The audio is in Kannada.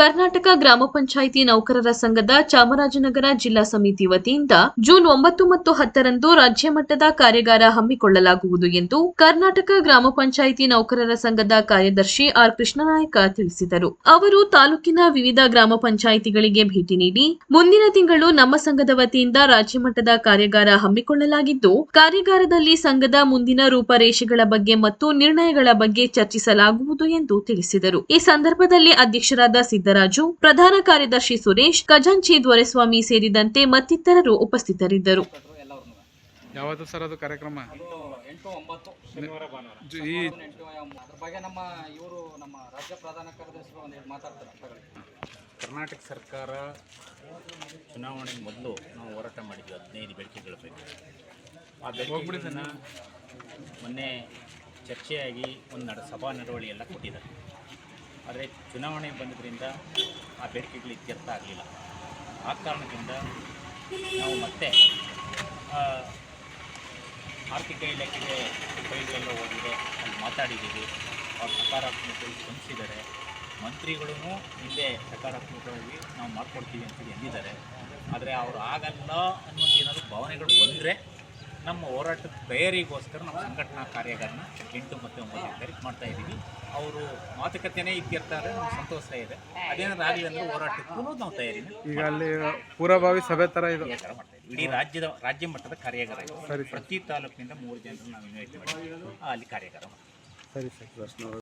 ಕರ್ನಾಟಕ ಗ್ರಾಮ ಪಂಚಾಯಿತಿ ನೌಕರರ ಸಂಘದ ಚಾಮರಾಜನಗರ ಜಿಲ್ಲಾ ಸಮಿತಿ ವತಿಯಿಂದ ಜೂನ್ ಒಂಬತ್ತು ಮತ್ತು ಹತ್ತರಂದು ರಾಜ್ಯ ಮಟ್ಟದ ಕಾರ್ಯಾಗಾರ ಹಮ್ಮಿಕೊಳ್ಳಲಾಗುವುದು ಎಂದು ಕರ್ನಾಟಕ ಗ್ರಾಮ ಪಂಚಾಯಿತಿ ನೌಕರರ ಸಂಘದ ಕಾರ್ಯದರ್ಶಿ ಆರ್ ಕೃಷ್ಣನಾಯಕ ತಿಳಿಸಿದರು. ಅವರು ತಾಲೂಕಿನ ವಿವಿಧ ಗ್ರಾಮ ಪಂಚಾಯಿತಿಗಳಿಗೆ ಭೇಟಿ ನೀಡಿ, ಮುಂದಿನ ತಿಂಗಳು ನಮ್ಮ ಸಂಘದ ವತಿಯಿಂದ ರಾಜ್ಯ ಮಟ್ಟದ ಕಾರ್ಯಾಗಾರ ಹಮ್ಮಿಕೊಳ್ಳಲಾಗಿದ್ದು, ಕಾರ್ಯಾಗಾರದಲ್ಲಿ ಸಂಘದ ಮುಂದಿನ ರೂಪರೇಷೆಗಳ ಬಗ್ಗೆ ಮತ್ತು ನಿರ್ಣಯಗಳ ಬಗ್ಗೆ ಚರ್ಚಿಸಲಾಗುವುದು ಎಂದು ತಿಳಿಸಿದರು. ಈ ಸಂದರ್ಭದಲ್ಲಿ ಅಧ್ಯಕ್ಷರಾದ ಸಿದ್ದರಾಜು ಪ್ರಧಾನ ಕಾರ್ಯದರ್ಶಿ ಸುರೇಶ್ ಖಜಾಂಚಿ ದೊರೆಸ್ವಾಮಿ ಸೇರಿದಂತೆ ಮತ್ತಿತರರು ಉಪಸ್ಥಿತರಿದ್ದರು. ಯಾವತ್ತು ಸರ್ ಅದು ಕಾರ್ಯಕ್ರಮ? ಅದು ಎಂಟು ಒಂಬತ್ತು ಶನಿವಾರ ಭಾನುವಾರ. ಈ ಎಂಟು ಅದ್ರ ಬಗ್ಗೆ ನಮ್ಮ ಇವರು ನಮ್ಮ ರಾಜ್ಯ ಪ್ರಧಾನ ಕಾರ್ಯದರ್ಶಿ ಒಂದು ಮಾತಾಡ್ತಾರೆ. ಕರ್ನಾಟಕ ಸರ್ಕಾರ ಚುನಾವಣೆ ಮೊದಲು ನಾವು ಹೋರಾಟ ಮಾಡಿದ್ವಿ ಹದಿನೈದು ಬೇಡಿಕೆಗಳ ಬಗ್ಗೆ ಆ ಬೇಡಿಕೆಗಳನ್ನ ಮೊನ್ನೆ ಚರ್ಚೆಯಾಗಿ ಒಂದು ನಡ ಸಭಾ ನಡವಳಿ ಎಲ್ಲ ಕೊಟ್ಟಿದ್ದಾರೆ. ಆದರೆ ಚುನಾವಣೆ ಬಂದಿದ್ದರಿಂದ ಆ ಬೇಡಿಕೆಗಳು ಇತ್ಯರ್ಥ ಆಗಲಿಲ್ಲ. ಆ ಕಾರಣದಿಂದ ನಾವು ಮತ್ತೆ ಆರ್ಥಿಕ ಇಲಾಖೆಗೆ ಕೈಗಳೆಲ್ಲ ಹೋಗಿದೆ ಅಲ್ಲಿ ಮಾತಾಡಿದ್ದೀವಿ. ಅವ್ರು ಸಕಾರಾತ್ಮಕವಾಗಿ ಸ್ಪಂದಿಸಿದ್ದಾರೆ ಮಂತ್ರಿಗಳೂ ಹಿಂದೆ ಸಕಾರಾತ್ಮಕವಾಗಿ ನಾವು ಮಾಡ್ಕೊಡ್ತೀವಿ ಅಂತೇಳಿ ಎಂದಿದ್ದಾರೆ ಆದರೆ ಅವರು ಆಗಲ್ಲ ಅನ್ನೋದು ಏನಾದರೂ ಭಾವನೆಗಳು ಬಂದರೆ ನಮ್ಮ ಹೋರಾಟದ ತಯಾರಿಗೋಸ್ಕರ ನಾವು ಸಂಘಟನಾ ಕಾರ್ಯಾಗಾರನ ಎಂಟು ಮತ್ತು ಒಂಬತ್ತನೇ ತಾರೀಕು ಮಾಡ್ತಾ ಇದ್ದೀವಿ. ಅವರು ಮಾತುಕತೆನೇ ಇದ್ದಿರ್ತಾರೆ ನಮ್ಗೆ ಸಂತೋಷ ಇದೆ. ಅದೇನಾದ್ರು ಆಗಲಿ ಅಂದ್ರೆ ಹೋರಾಟಕ್ಕೂ ನಾವು ತಯಾರಿ ಈಗ ಅಲ್ಲಿ ಪೂರ್ವಭಾವಿ ಸಭೆ ಥರ ಇದೆ. ಮಾಡ್ತಾ ಇದ್ದೀವಿ. ಇಡೀ ರಾಜ್ಯದ ರಾಜ್ಯ ಮಟ್ಟದ ಕಾರ್ಯಾಗಾರ ಇದೆ. ಪ್ರತಿ ತಾಲೂಕಿನಿಂದ ಮೂರು ಜನರು ನಾವು ಇನ್ವೈಟ್ ಮಾಡಿ ಅಲ್ಲಿ ಕಾರ್ಯಾಗಾರ ಮಾಡ್ತೀವಿ. ಸರಿ ಸರ್.